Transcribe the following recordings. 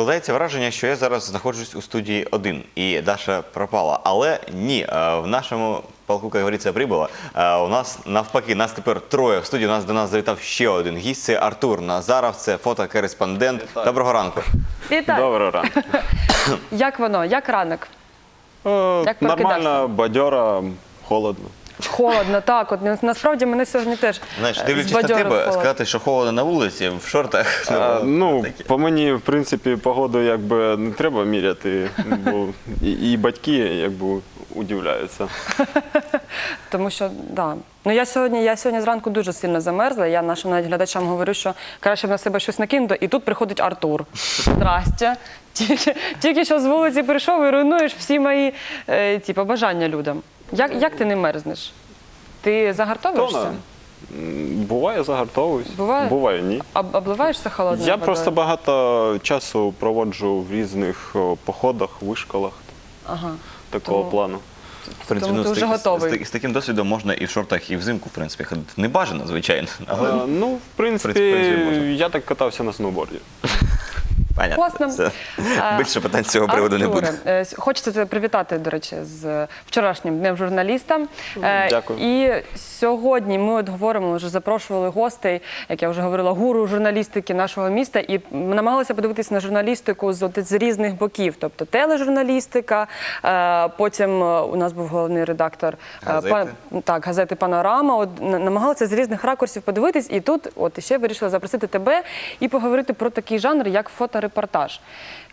Складається враження, що я зараз знаходжусь у студії один, і Даша пропала. Але ні, е, в нашому полку, як говориться, прибула. Е, У нас навпаки, нас тепер троє в студії. У нас до нас завітав ще один гість. Це Артур Назаров, це фотокореспондент. Доброго ранку. Вітаю! Доброго ранку. Як воно? Як ранок? Е, Як Нормально, бадьора, холодно. Холодно, так. От на- насправді мене сьогодні теж Знаєш, е, дивлячись на тебе, холод. сказати, що холодно на вулиці, в шортах. Е, Ну, таке. по мені, в принципі, погоду якби не треба міряти, бо і, і батьки якби удивляються. Тому що да. Ну я сьогодні, я сьогодні зранку дуже сильно замерзла. Я нашим навіть глядачам говорю, що краще б на себе щось накинути, і тут приходить Артур. Здрастя. Тільки, тільки що з вулиці прийшов і руйнуєш всі мої е, ті, побажання людям. Як, як ти не мерзнеш? Ти загартовуєшся? Буває, загартовуюсь. Буває? Буває, ні. Об, обливаєшся холодною Я водою? просто багато часу проводжу в різних о, походах, вишколах Ага. такого Тому- плану. В принципі, тому ну, ти з, вже таки- готовий. з, таки- з таким досвідом можна і в шортах, і взимку, в принципі, ходити. Не бажано, звичайно. Але Е, Ну, в принципі, принципі, можна. я так катався на сноуборді. понятно. Все. Більше питань з цього приводу не буде. Е, с- Хочеться тебе привітати, до речі, з вчорашнім днем журналіста. Е, Дякую. І сьогодні ми от говоримо, вже запрошували гостей, як я вже говорила, гуру журналістики нашого міста, і намагалися подивитися на журналістику з, от, з різних боків, тобто тележурналістика. е, Потім е, у нас був головний редактор е, Газети. пан- так, газети Панорама. От на- намагалися з різних ракурсів подивитись, і тут от ще вирішила запросити тебе і поговорити про такий жанр, як фоторепортаж.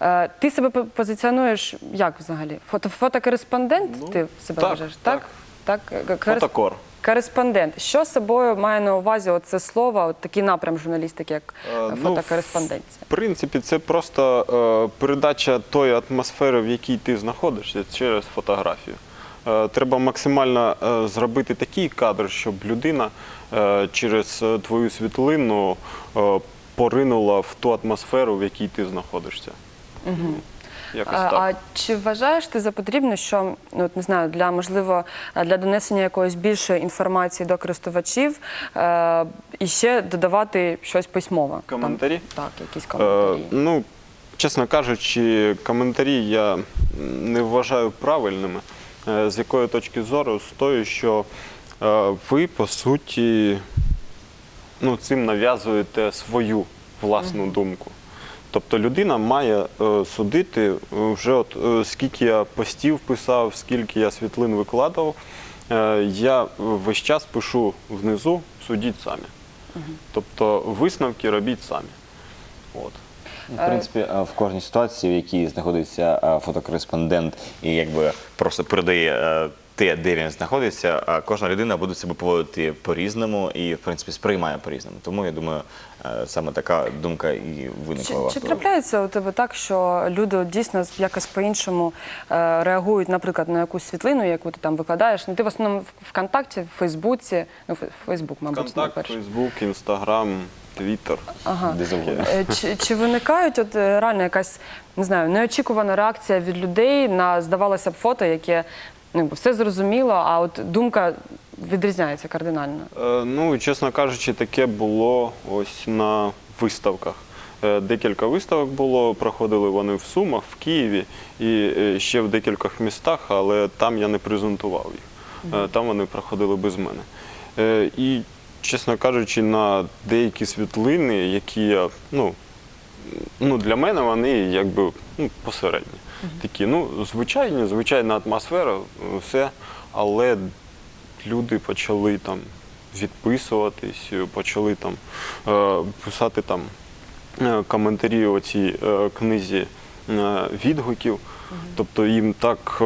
Е, ти себе позиціонуєш як взагалі? Фото, фотокореспондент? ти себе так, вважаєш? так. Так, так? Фотокор. Кореспондент. Що собою має на увазі це слово, от такий напрям журналістики, як Е, е, ну. В принципі, це просто е, передача тої атмосфери, в якій ти знаходишся через фотографію. Е, треба максимально е, зробити такий кадр, щоб людина е, через е, твою світлину е, поринула в ту атмосферу, в якій ти знаходишся. Угу. Якось А, так. а чи вважаєш ти за потрібне, що ну от не знаю, для можливо е, для донесення якоїсь більшої інформації до користувачів е, і ще додавати щось письмове? Там- Коментарі? так, якісь Е, коментарі. ну, чесно кажучи, коментарі я не вважаю правильними. Е, з якої точки зору? З тої, що е, ви, по суті, ну, цим нав'язуєте свою власну думку. Тобто людина має е, судити е, вже от е, скільки я постів писав, скільки я світлин викладав. Е, я весь час пишу внизу, судіть самі. Тобто висновки робіть самі. От. В принципі, е, в кожній ситуації, в якій знаходиться е, фотокореспондент і якби просто передає те, де він знаходиться, е, кожна людина буде себе поводити по-різному і, в принципі, сприймає по-різному. Тому я думаю, е, саме така думка і виникла. Чи, вас. чи трапляється у тебе так, що люди дійсно якось по-іншому е, реагують, наприклад, на якусь світлину, яку ти там викладаєш? Ну, ти в основному в ВКонтакті, в Фейсбуці, ну Фейсбук, мабуть, Контакт, найперше. Фейсбук, Інстаграм, Твіттер. Ага. Де завгодно. Е, Чи, чи виникають от реально якась не знаю, неочікувана реакція від людей на здавалося б фото, яке ну, якби все зрозуміло, а от думка відрізняється кардинально? Е, Ну, чесно кажучи, таке було ось на виставках. Е, Декілька виставок було, проходили вони в Сумах, в Києві і е, ще в декількох містах, але там я не презентував їх. Е, Там вони проходили без мене. Е, І, чесно кажучи, на деякі світлини, які я, ну, ну для мене вони якби ну, посередні. Такі, ну, звичайні, звичайна атмосфера, все, але люди почали там відписуватись, почали там е, писати там е, коментарі у цій е, книзі відгуків. Тобто їм так,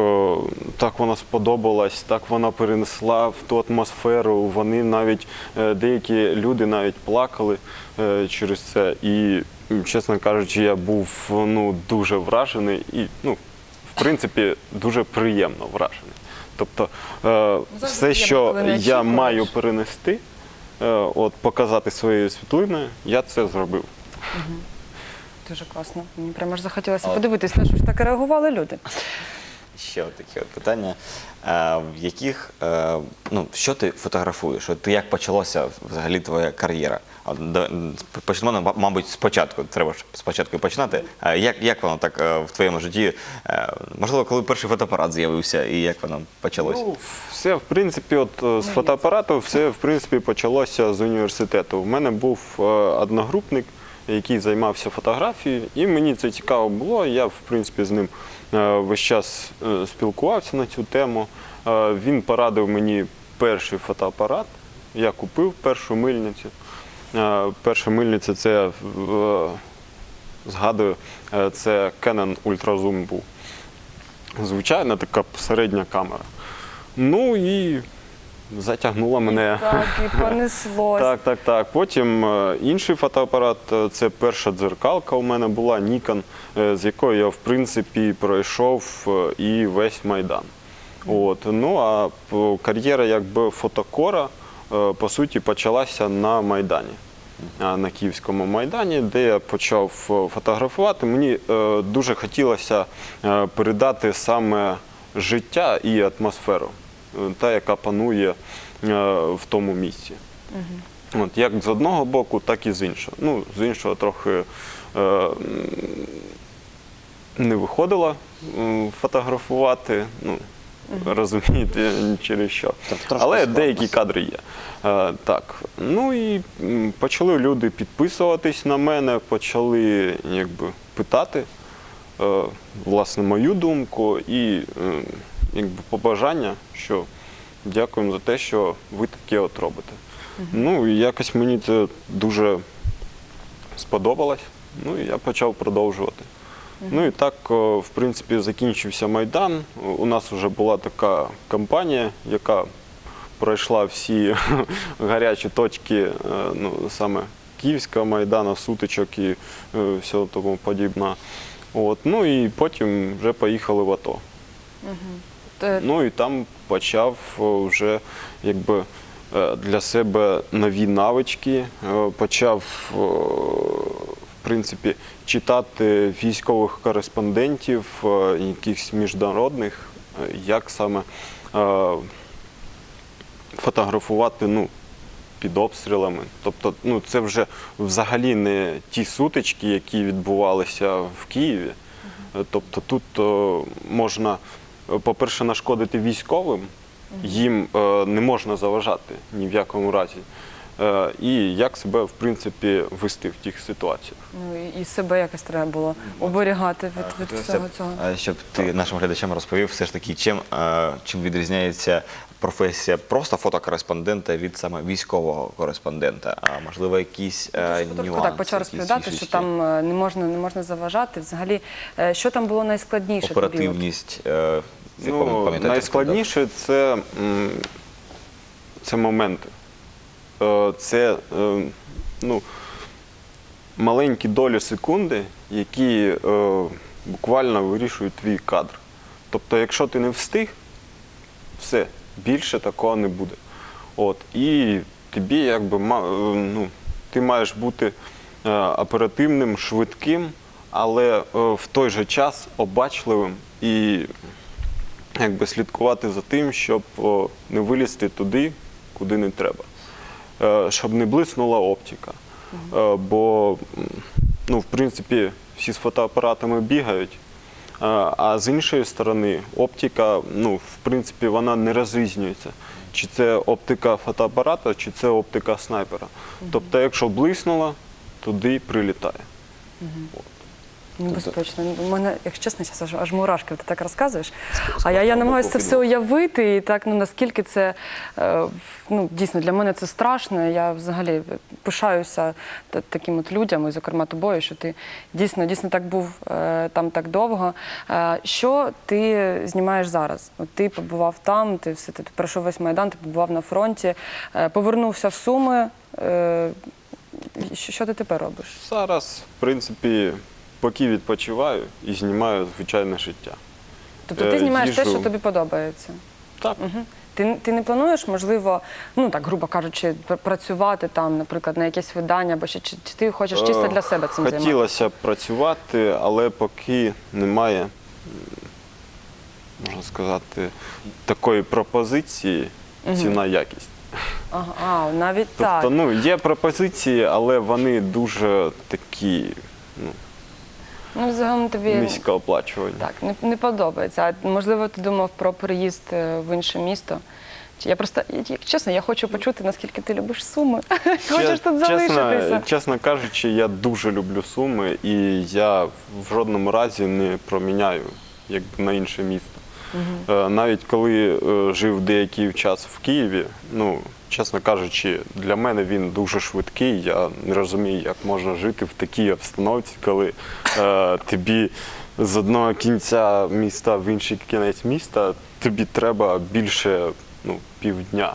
так вона сподобалась, так вона перенесла в ту атмосферу. Вони навіть деякі люди навіть плакали через це. І, чесно кажучи, я був ну, дуже вражений і, ну, в принципі, дуже приємно вражений. Тобто е, все, що я маю перенести, е, от показати своєю світлиною, я це зробив. Дуже класно. Мені прямо ж захотілося подивитись, на що ж так реагували люди. Ще от такі от питання. Е, в яких, е, ну, що ти фотографуєш? От ти як почалася взагалі твоя кар'єра? Почнемо, маб- мабуть, спочатку. Треба ж спочатку починати. А як, як воно так е, в твоєму житті? Можливо, коли перший фотоапарат з'явився і як воно почалося? Ну, все, в принципі, от з фотоапарату, все в принципі почалося з університету. У мене був одногрупник, який займався фотографією, і мені це цікаво було. Я, в принципі, з ним весь час е, спілкувався на цю тему. Е, Він порадив мені перший фотоапарат. Я купив першу мильницю. Е, Перша мильниця це е, згадую, е, це Canon Ultrazoom був. Звичайна така середня камера. Ну і затягнула мене. Так, і понеслось. Так, так, так. Потім е, інший фотоапарат е, це перша дзеркалка у мене була Nikon, е, з якою я в принципі пройшов і весь майдан. От. Ну а кар'єра якби фотокора по суті почалася на Майдані. На Київському майдані, де я почав фотографувати. Мені е, дуже хотілося е, передати саме життя і атмосферу, та, яка панує е, в тому місці. От, як з одного боку, так і з іншого. Ну, з іншого трохи е, не виходило фотографувати. Ну, розумієте, через що. Тобто Але складно. деякі кадри є. Е, так. Ну і почали люди підписуватись на мене, почали якби, питати е, власне мою думку і е, якби, побажання, що дякуємо за те, що ви таке от робите. Ну і якось мені це дуже сподобалось. Ну і я почав продовжувати. Ну і так, в принципі, закінчився Майдан. У нас вже була така кампанія, яка пройшла всі гарячі точки, е, ну, саме Київського Майдану, сутичок і е, всього тому подібне. От, ну і потім вже поїхали в АТО. Е, Ну і там почав вже якби е, для себе нові навички, е, почав в принципі читати військових кореспондентів, е, якихось міжнародних, е, як саме е, фотографувати ну, під обстрілами. Тобто, ну це вже взагалі не ті сутички, які відбувалися в Києві. Е, Тобто тут е, можна, е, по-перше, нашкодити військовим, їм е, не можна заважати ні в якому разі. Е, І як себе, в принципі, вести в тих ситуаціях. Ну і- себе якось треба було оберігати від, від всього цього. е, Щоб ти нашим глядачам розповів, все ж таки, чим, е, чим відрізняється професія просто фотокореспондента від саме військового кореспондента. А можливо, якісь е, нюанси, так почав розповідати, що там е, не можна, не можна заважати. Взагалі, е, що там було найскладніше? оперативність. е, Ну, найскладніше це, це моменти. Е, Це е, ну, маленькі долі секунди, які е, буквально вирішують твій кадр. Тобто, якщо ти не встиг, все, більше такого не буде. От, і тобі якби ну, ти маєш бути оперативним, швидким, але в той же час обачливим і якби слідкувати за тим, щоб не вилізти туди, куди не треба. Е, щоб не блиснула оптика. Е, бо, ну, в принципі, всі з фотоапаратами бігають. Е, А з іншої сторони, оптика, ну, в принципі, вона не розрізнюється. Чи це оптика фотоапарата, чи це оптика снайпера. Тобто, якщо блиснула, туди прилітає. Небезпечно. У мене, якщо чесно, зараз аж, аж мурашки, ти так розказуєш. А я, я намагаюся це все уявити, і так ну наскільки це е, ну, дійсно для мене це страшно. Я взагалі пишаюся таким от людям, і, зокрема тобою, що ти дійсно дійсно так був е, там так довго. Е, що ти знімаєш зараз? От ти побував там, ти все ти пройшов весь майдан, ти побував на фронті, е, повернувся в Суми. Е, що, що ти тепер робиш? Зараз, в принципі, поки відпочиваю і знімаю звичайне життя. Тобто Е, ти знімаєш те, що тобі подобається. Так. Угу. Ти, ти не плануєш, можливо, ну так грубо кажучи, пр- працювати там, наприклад, на якесь видання, або ще чи, чи ти хочеш чисто для себе цим займатися? Хотілося б працювати, але поки немає м, можна сказати, такої пропозиції ціна якість. Ага, а, навіть Тобто, так. ну, є пропозиції, але вони дуже такі ну, Ну, загалом тобі низькооплачувані. так не, не подобається. А можливо, ти думав про переїзд е, в інше місто? Я просто, чесно, я хочу почути, наскільки ти любиш суми. Хочеш тут залишитися. чесно кажучи, я дуже люблю Суми, і я в жодному разі не проміняю якби, на інше місто. Е, Навіть коли е, жив деякий час в Києві, ну, чесно кажучи, для мене він дуже швидкий. Я не розумію, як можна жити в такій обстановці, коли е, тобі з одного кінця міста в інший кінець міста тобі треба більше ну, півдня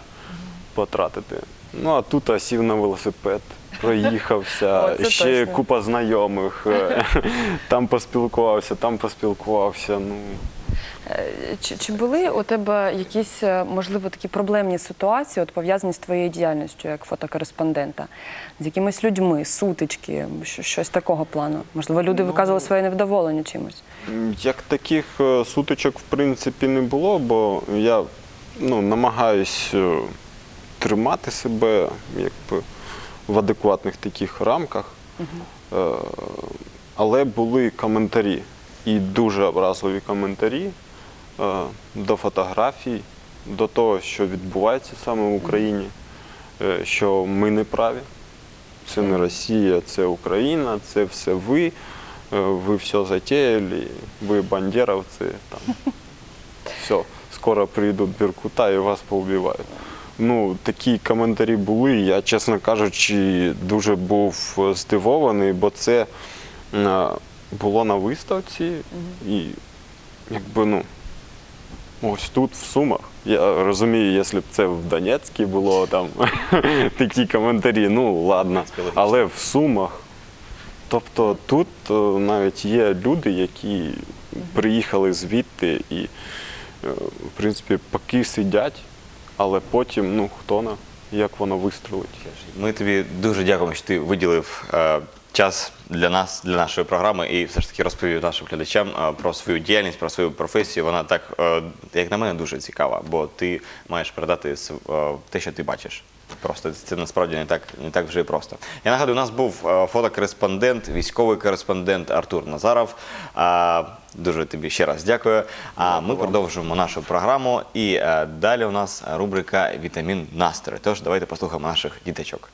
потратити. Ну а тут а сів на велосипед, проїхався, О, ще точно. купа знайомих, е, там поспілкувався, там поспілкувався. Ну Чи, чи були у тебе якісь, е, можливо, такі проблемні ситуації, от пов'язані з твоєю діяльністю як фотокореспондента, з якимись людьми, сутички, щось такого плану? Можливо, люди Ну, виказували своє невдоволення чимось? Як таких е, сутичок в принципі не було, бо я ну, намагаюсь е, тримати себе якби, в адекватних таких рамках. Е, Але були коментарі і дуже образливі коментарі е, до фотографій, до того, що відбувається саме в Україні, е, що ми не праві. Це не Росія, це Україна, це все ви. Е, Ви все затеяли, ви бандеровці, там. Все, скоро прийдуть Беркута і вас поубивають. Ну, такі коментарі були. Я, чесно кажучи, дуже був е, здивований, бо це е, було на виставці і якби ну. Ось тут, в Сумах. Я розумію, якщо б це в Донецьку було там такі коментарі, ну ладно. Але в Сумах. Тобто тут е, навіть є люди, які приїхали звідти і, е, в принципі, поки сидять, але потім, ну хто на як воно вистрелить. Ми тобі дуже дякуємо, що ти виділив е, час для нас, для нашої програми, і все ж таки розповів нашим глядачам е, про свою діяльність, про свою професію. Вона так, е, як на мене, дуже цікава, бо ти маєш передати е, те, що ти бачиш. Просто це насправді не так, не так вже і просто. Я нагадую, у нас був фотокореспондент, військовий кореспондент Артур Назаров. Дуже тобі ще раз дякую. А ми продовжуємо нашу програму. І далі у нас рубрика Вітамін настрою. Тож давайте послухаємо наших діточок.